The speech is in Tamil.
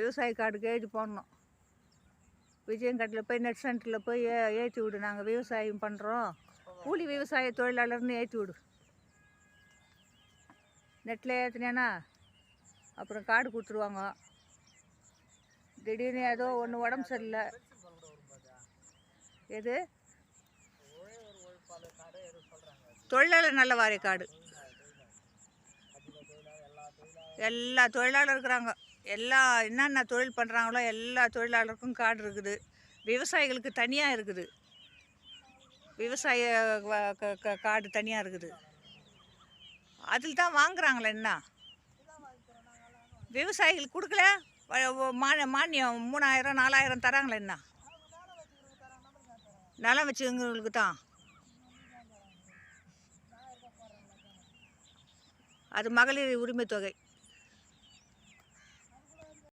விவசாய காடுக்கு எழுதி போடணும். விஜயங்காட்டில் போய் நெட் சென்டரில் போய் ஏ ஏற்றி விடு. நாங்கள் விவசாயம் பண்ணுறோம் கூலி விவசாய தொழிலாளர்னு ஏற்றி விடு. நெட்டில் ஏற்றினேன்னா அப்புறம் காடு கொடுத்துருவாங்க. திடீர்னு ஏதோ ஒன்று உடம்பு சரியில்லை. எது? தொழிலாளர் நல்ல வாரிய காடு எல்லா தொழிலாளர் இருக்கிறாங்க. எல்லா என்னென்ன தொழில் பண்ணுறாங்களோ எல்லா தொழிலாளருக்கும் கார்டு இருக்குது. விவசாயிகளுக்கு தனியாக இருக்குது. விவசாய க- கார்டு தனியாக இருக்குது. அதில் தான் வாங்குறாங்களே என்ன? விவசாயிகளுக்கு கொடுக்கல? மா- மானியம் மூணாயிரம் நாலாயிரம் தராங்களே என்ன? நிலம் வச்சுங்களுக்கு தான். அது மகளிர் உரிமை தொகை